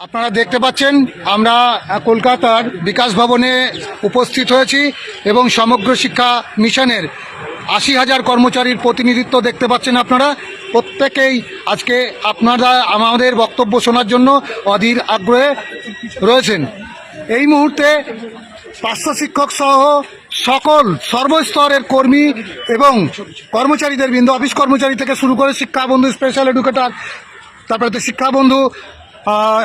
আপনারা দেখতে পাচ্ছেন, আমরা কলকাতার বিকাশ ভবনে উপস্থিত হয়েছি এবং সমগ্র শিক্ষা মিশনের আশি হাজার কর্মচারীর প্রতিনিধিত্ব দেখতে পাচ্ছেন আপনারা। প্রত্যেকেই আজকে আপনারা, আমাদের বক্তব্য শোনার জন্য অধীর আগ্রহে রয়েছেন। এই মুহূর্তে পার্শ্ব শিক্ষক সহ সকল সর্বস্তরের কর্মী এবং কর্মচারীদের বৃন্দ, অফিস কর্মচারী থেকে শুরু করে শিক্ষাবন্ধু স্পেশাল এডুকেটর, তারপরে শিক্ষাবন্ধু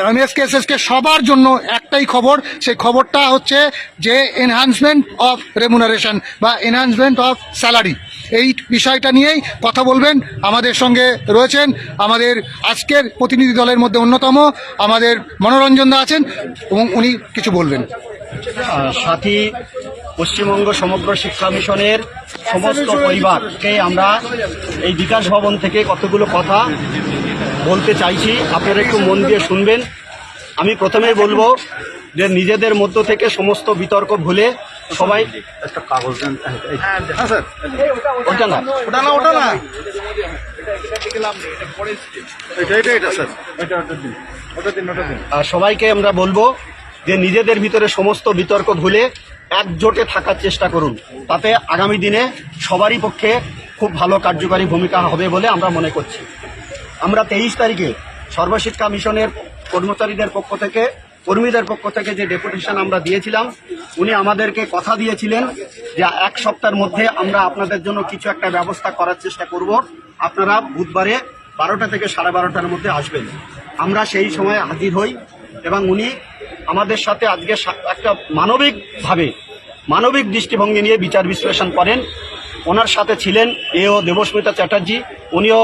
এমএসকে এসএসকে সবার জন্য একটাই খবর। সেই খবরটা হচ্ছে যে এনহান্সমেন্ট অফ রেমুনারেশন বা এনহান্সমেন্ট অফ স্যালারি এই বিষয়টা নিয়েই কথা বলবেন। আমাদের সঙ্গে রয়েছেন আমাদের আজকের প্রতিনিধি দলের মধ্যে অন্যতম আমাদের মনোরঞ্জন দা আছেন এবং উনি কিছু বলবেন। সাথী, পশ্চিমবঙ্গ সমগ্র শিক্ষা মিশনের সমস্ত পরিবারকে আমরা এই বিকাশ ভবন থেকে কতগুলো কথা বলতে চাইছি আপনারা একটু মন দিয়ে শুনবেন। আমি প্রথমেই বলব যে নিজেদের মধ্য থেকে সমস্ত বিতর্ক ভুলে সবাই একটা কাগজ দেন। ওটা না। ওটা না ওটা না। আর সবাইকে আমরা বলব যে নিজেদের ভিতরে সমস্ত বিতর্ক ভুলে একজোটে থাকার চেষ্টা করুন। তাতে আগামী দিনে সবারই পক্ষে খুব ভালো কার্যকারী ভূমিকা হবে বলে আমরা মনে করছি। আমরা তেইশ তারিখে সর্বশিক্ষা মিশনের কর্মচারীদের পক্ষ থেকে, কর্মীদের পক্ষ থেকে যে ডেপুটেশন আমরা দিয়েছিলাম, উনি আমাদেরকে কথা দিয়েছিলেন যে এক সপ্তাহের মধ্যে আমরা আপনাদের জন্য কিছু একটা ব্যবস্থা করার চেষ্টা করব। আপনারা বুধবারে বারোটা থেকে সাড়ে বারোটার মধ্যে আসবেন। আমরা সেই সময় হাজির হই এবং উনি আমাদের সাথে আজকে একটা মানবিকভাবে, মানবিক দৃষ্টিভঙ্গি নিয়ে বিচার বিশ্লেষণ করেন। ওনার সাথে ছিলেন এও দেবস্মিতা চ্যাটার্জি। উনিও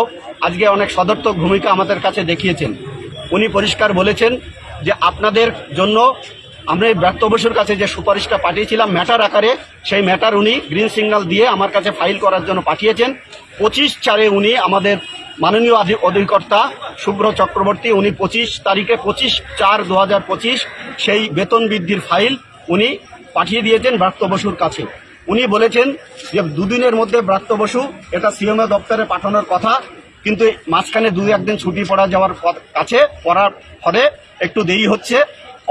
আজকে অনেক সদর্থক ভূমিকা আমাদের কাছে দেখিয়েছেন। উনি পরিষ্কার বলেছেন যে আপনাদের জন্য আমরা এই ব্যর্থ বসুর কাছে যে সুপারিশটা পাঠিয়েছিলাম, ম্যাটার আকারে সেই ম্যাটার উনি গ্রিন সিগন্যাল দিয়ে আমার কাছে ফাইল করার জন্য পাঠিয়েছেন। পঁচিশ চারে উনি আমাদের মাননীয় অধিকর্তা শুভ্র চক্রবর্তী, উনি পঁচিশ তারিখে পঁচিশ চার দু পঁচিশ সেই বেতন বৃদ্ধির ফাইল উনি পাঠিয়ে দিয়েছেন ব্রাত্য বসুর কাছে। উনি বলেছেন যে দুদিনের মধ্যে ব্রাত্য বসু, এটা সিএমএ দপ্তরে পাঠানোর কথা। কিন্তু মাঝখানে দু একদিন ছুটি পড়া যাওয়ার কাছে পড়ার ফলে একটু দেরি হচ্ছে।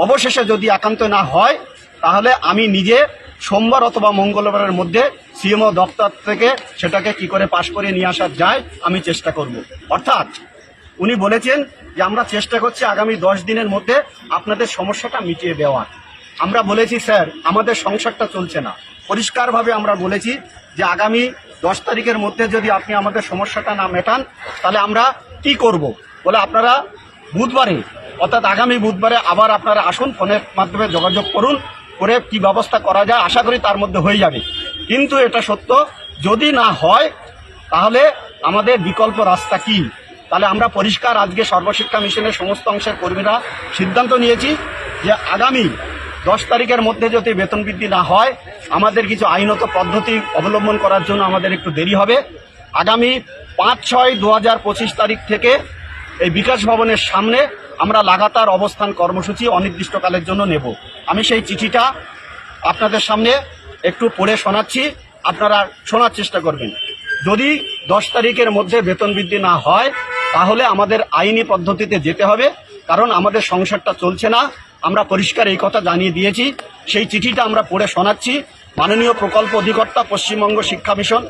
অবশেষে যদি একান্ত না হয়, তাহলে আমি নিজে সোমবার অথবা মঙ্গলবারের মধ্যে সিএমও দপ্তর থেকে সেটাকে কি করে পাশ করে নিয়ে আসা যায়, আমি চেষ্টা করব। অর্থাৎ উনি বলেছেন যে, আমরা চেষ্টা করছি আগামী দশ দিনের মধ্যে আপনাদের সমস্যাটা মিটিয়ে দেওয়ার। আমরা বলেছি, স্যার, আমাদের সংসারটা চলছে না। পরিষ্কারভাবে আমরা বলেছি যে, আগামী দশ তারিখের মধ্যে যদি আপনি আমাদের সমস্যাটা না মেটান, তাহলে আমরা কি করব? বলে আপনারা বুধবারে, অর্থাৎ আগামী বুধবারে আবার আপনারা আসুন ফোনের মাধ্যমে যোগাযোগ করুন, করে কি ব্যবস্থা করা যায়, আশা করি তার মধ্যে হয়ে যাবে। কিন্তু এটা সত্য, যদি না হয়, তাহলে আমাদের বিকল্প রাস্তা কি? তাহলে আমরা পরিষ্কার আজকে সর্বশিক্ষা মিশনের সমস্ত অংশের কর্মীরা সিদ্ধান্ত নিয়েছি যে আগামী দশ তারিখের মধ্যে যদি বেতন বৃদ্ধি না হয়, আমাদের কিছু আইনত পদ্ধতি অবলম্বন করার জন্য আমাদের একটু দেরি হবে। আগামী পাঁচ ছয় দু তারিখ থেকে এই বিকাশ ভবনের সামনে আমরা লাগাতার অবস্থান কর্মসূচি অনির্দিষ্টকালের জন্য নেব। আমি সেই চিঠিটা আপনাদের সামনে একটু পড়ে শোনাচ্ছি, আপনারা শোনার চেষ্টা করবেন। যদি দশ তারিখের মধ্যে বেতন বৃদ্ধি না হয়, তাহলে আমাদের আইনি পদ্ধতিতে যেতে হবে, কারণ আমাদের সংসারটা চলছে না। আমরা পরিষ্কার এই কথা জানিয়ে দিয়েছি। সেই চিঠিটা আমরা পড়ে শোনাচ্ছি। মাননীয় প্রকল্প অধিকর্তা, পশ্চিমবঙ্গ শিক্ষা মিশন,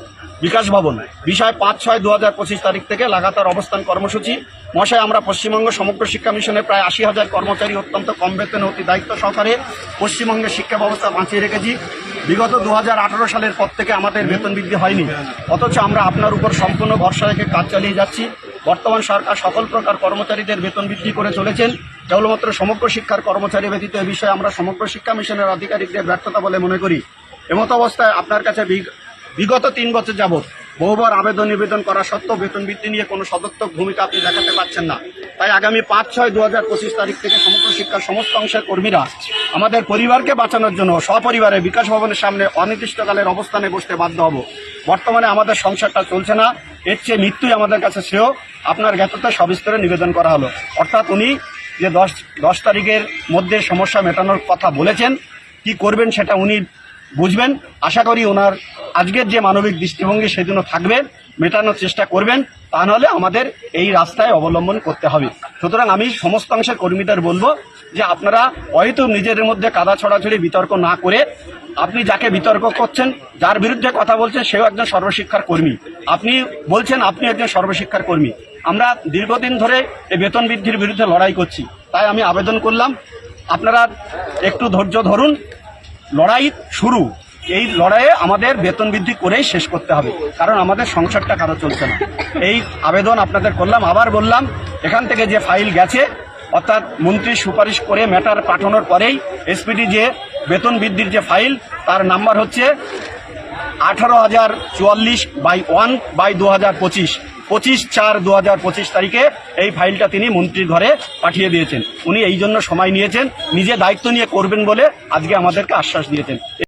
বিকাশ ভবন। বিষয় পাঁচ ছয় দু হাজার পঁচিশ তারিখ থেকে লাগাতার অবস্থান কর্মসূচি। মশায় আমরা পশ্চিমবঙ্গ সমগ্র শিক্ষা মিশনের প্রায় আশি হাজার কর্মচারী অত্যন্ত কম বেতনে অতি দায়িত্ব সহকারে পশ্চিমবঙ্গের শিক্ষা ব্যবস্থা বাঁচিয়ে রেখেছি। বিগত দু হাজার আঠারো সালের পর থেকে আমাদের বেতন বৃদ্ধি হয়নি। অথচ আমরা আপনার উপর সম্পূর্ণ ভরসা রেখে কাজ চালিয়ে যাচ্ছি। বর্তমান সরকার সকল প্রকার কর্মচারীদের বেতন বৃদ্ধি করে চলেছেন। কেবলমাত্র সমগ্র শিক্ষার কর্মচারী ব্যতীত এ বিষয়ে আমরা সমগ্র শিক্ষা মিশনের আধিকারিকদের ব্যর্থতা বলে মনে করি। এমত অবস্থায় আপনার কাছে বিগ- বিগত তিন বছর যাবৎ বহুবার আবেদন নিবেদন করা সত্ত্বেও বেতন বৃদ্ধি নিয়ে কোনো সদর্থক ভূমিকা আপনি দেখাতে পারছেন না। তাই আগামী পাঁচ, ছয় দু হাজার পঁচিশ তারিখ থেকে সমগ্র শিক্ষার সমস্ত অংশের কর্মীরা আমাদের পরিবারকে বাঁচানোর জন্য সপরিবারে বিকাশ ভবনের সামনে অনির্দিষ্টকালের অবস্থানে বসতে বাধ্য হব। বর্তমানে আমাদের সংসারটা চলছে না, এর চেয়ে মৃত্যুই আমাদের কাছে শ্রেয়। আপনার জ্ঞাততা সবিস্তরে নিবেদন করা হলো। অর্থাৎ উনি যে দশ দশ তারিখের মধ্যে সমস্যা মেটানোর কথা বলেছেন, কি করবেন সেটা উনি বুঝবেন। আশা করি ওনার আজকের যে মানবিক দৃষ্টিভঙ্গি সেদিনও থাকবে। মেটানোর চেষ্টা করবেন। তা নাহলে আমাদের এই রাস্তায় অবলম্বন করতে হবে। সুতরাং আমি সমস্ত অংশের কর্মীদের বলব যে আপনারা হয়তো নিজেদের মধ্যে কাদা ছড়াছড়ি, বিতর্ক না করে আপনি যাকে বিতর্ক করছেন, যার বিরুদ্ধে কথা বলছেন, সেও একজন সর্বশিক্ষার কর্মী। আপনি বলছেন, আপনি একজন সর্বশিক্ষার কর্মী। আমরা দীর্ঘদিন ধরে এই বেতন বৃদ্ধির বিরুদ্ধে লড়াই করছি। তাই আমি আবেদন করলাম, আপনারা একটু ধৈর্য ধরুন। লড়াই শুরু। এই লড়াইয়ে আমাদের বেতন বৃদ্ধি করেই শেষ করতে হবে, কারণ আমাদের সংসারটা কারও চলছে না। এই আবেদন আপনাদের করলাম, আবার বললাম, এখান থেকে যে ফাইল গেছে, অর্থাৎ মন্ত্রী সুপারিশ করে ম্যাটার পাঠানোর পরেই এসপিডি যে বেতন বৃদ্ধির যে ফাইল, তার নাম্বার হচ্ছে আঠারো হাজার চুয়াল্লিশ বাই ওয়ান বাই দু হাজার পঁচিশ। পঁচিশ চার দু তারিখে এই ফাইলটা তিনি মন্ত্রীর ঘরে পাঠিয়ে দিয়েছেন। উনি এই জন্য সময় নিয়েছেন, নিজে দায়িত্ব নিয়ে করবেন বলে আজকে আমাদেরকে আশ্বাস দিয়েছেন।